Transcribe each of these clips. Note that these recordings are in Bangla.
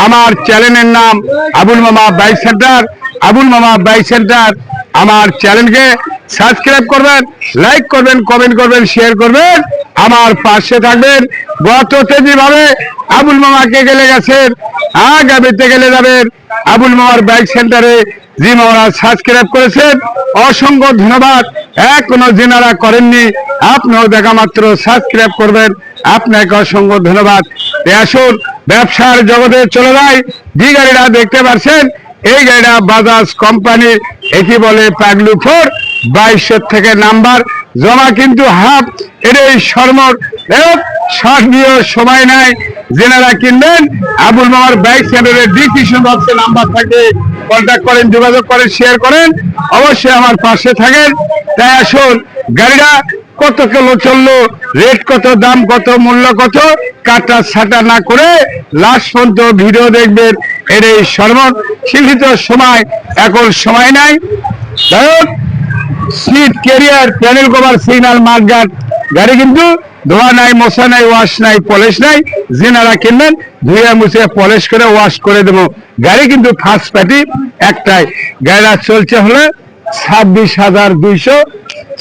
আমার চ্যানেলের নাম আবুল মামা বাইক সেন্টার আবুল মামা বাইক সেন্টার আমার চ্যানেলকে সাবস্ক্রাইব করবেন, লাইক করবেন, কমেন্ট করবেন শেয়ার করবেন। আমার পাশে থাকবেন গততে যেভাবে আবুল মামাকে গেলে গেছেন, আগামীতে গেলে যাবেন আবুল মামার বাইক সেন্টারে জি মামারা সাবস্ক্রাইব করেছেন। অসংখ্য ধন্যবাদ। এখনও যেনারা করেননি, আপনিও দেখা মাত্র সাবস্ক্রাইব করবেন। আপনাকে অসংখ্য ধন্যবাদ। আসুন, ব্যবসার জগতে চলে যায় যে গাড়িটা দেখতে পাচ্ছেন, এই গাড়িটা বাজাজ কোম্পানির এটি বলে পাগলু ফোর বাইশশো থেকে নাম্বার। জমা কিন্তু হাফ এর এই সরমর সর্বীয় সময় নাই যেনারা কিনবেন। আবুল মামার বাইক সেন্টারের ডিসক্রিপশন বক্সে নাম্বার থাকে। কন্ট্যাক্ট করেন, যোগাযোগ করেন, শেয়ার করেন। অবশ্যই আমার পাশে থাকেন। তাই আসুন, গাড়িটা কত কিলো চলল, রেট কত, দাম কত, মূল্য কত, কাটা ছাটা না করে লাস্ট পর্যন্ত ভিডিও দেখবেন। এর এই সর্বন সীমিত সময়, এখন সময় নাই। যাই seat carrier panel cover signal মাঠঘাট গাড়ি কিন্তু ধোয়া নাই, মশা নাই ওয়াশ নাই পলিশ নাই। যেনারা কিনবেন, ধুয়ে মুছে পলিশ করে ওয়াশ করে দেবো। গাড়ি কিন্তু ফার্স্ট পার্টি একটাই। গাড়িটা চলছে হলে ছাব্বিশ হাজার দুইশো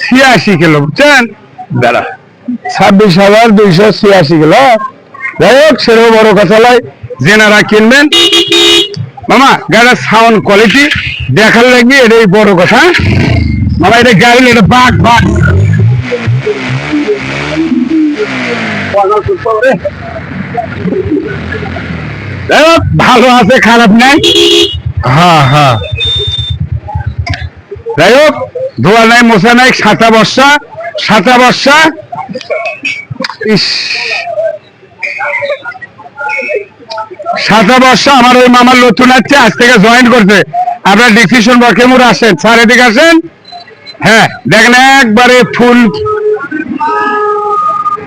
ছিয়াশি কিলো, বুঝছেন? দাঁড়া। ছাব্বিশ হাজার দুইশো ছিয়াশি কিলো। যাই হোক, সেরকম বড় কথা নয়। জেনারা কিনবেন, মামা গাড়ির সাউন্ড কোয়ালিটি দেখার লাগবে এটাই বড় কথা। মামা এটা গাড়ি, এটা বাঘ বাঘ। ভালো আছে, খারাপ নাই। হ্যাঁ হ্যাঁ। যাই হোক, ধোয়া নাই মশা নাই, সাতা বর্ষা সাতা বর্ষা। ইস। সাতা বর্ষা আমার ওই মামার নতুন আছে আজ থেকে জয়েন করতে। আপনার ডিসিশন বকে মোড় আসেন। স্যার এদিকে আসেন। হ্যাঁ দেখেন একবারে ফুল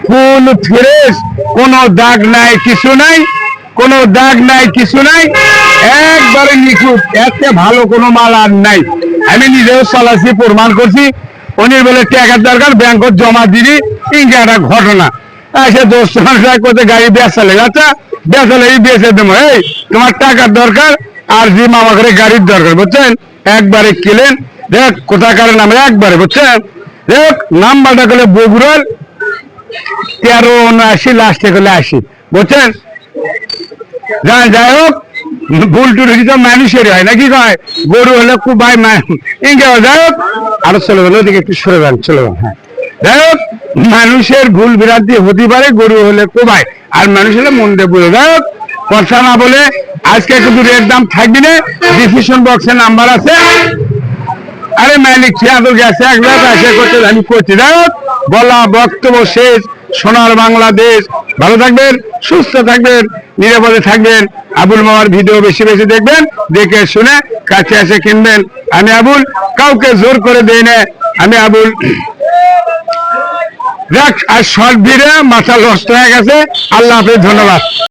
ফুল ফ্রেশ, কোনো দাগ নাই, কিছু নাই, কোনো দাগ নাই, কিছু নাই, একবারে নিখুঁত, এতে ভালো কোনো মাল আর নাই। আমি নিজেও চালাচ্ছি, প্রমাণ করছি, উনি বলে, টাকার দরকার, ব্যাংকত জমা দিবি, ইনকে একটা ঘটনা। সে দোষ করতে গাড়ি বেচালে আচ্ছা বেচালে এই বেচে দেবো, এই, তোমার টাকার দরকার, আর যে মামা করে গাড়ির দরকার, বুঝছেন? একবারে কিলেন দেখ কোথাকার নামে? একবারে, বুঝছেন? দেখ, নাম্বারটা করলে বগুড়ার, তেরো, উনআশি লাস্টে করলে আসি বুঝছেন? যা- যাই হোক, ভুল টুরি তো মানুষেরই হয়, নাকি কয়? গরু হলে খুব ভাই ইঙ্গে যাই হোক, আরও চলে গেল, ওদিকে একটু সরে যান, চলে যান হ্যাঁ। যাই হোক, মানুষের ভুল বিরান্তি হতে পারে, গরু হলে কোবাই আর মানুষ হলে মন দিয়ে বুঝে। যাই হোক, কথা না বলে আজকে কিন্তু রেট দাম থাকবি না ডিসিশন বক্সের নাম্বার আছে। আরে মালিক খেয়াদুল গেছে? একবার এসে করতে আমি করছি। বলা বক্তব্য শেষ। সোনার বাংলাদেশ। ভালো থাকবেন সুস্থ থাকবেন নিরাপদে থাকবেন। আবুল মামার ভিডিও বেশি বেশি দেখবেন দেখে শুনে কাছে এসে কিনবেন। আমি আবুল কাউকে জোর করে দেই না। আমি আবুল। দেখ আর শর্ট ভিড়ে মাথা নষ্ট হয়ে গেছে। আল্লাহ হাফেজ ধন্যবাদ।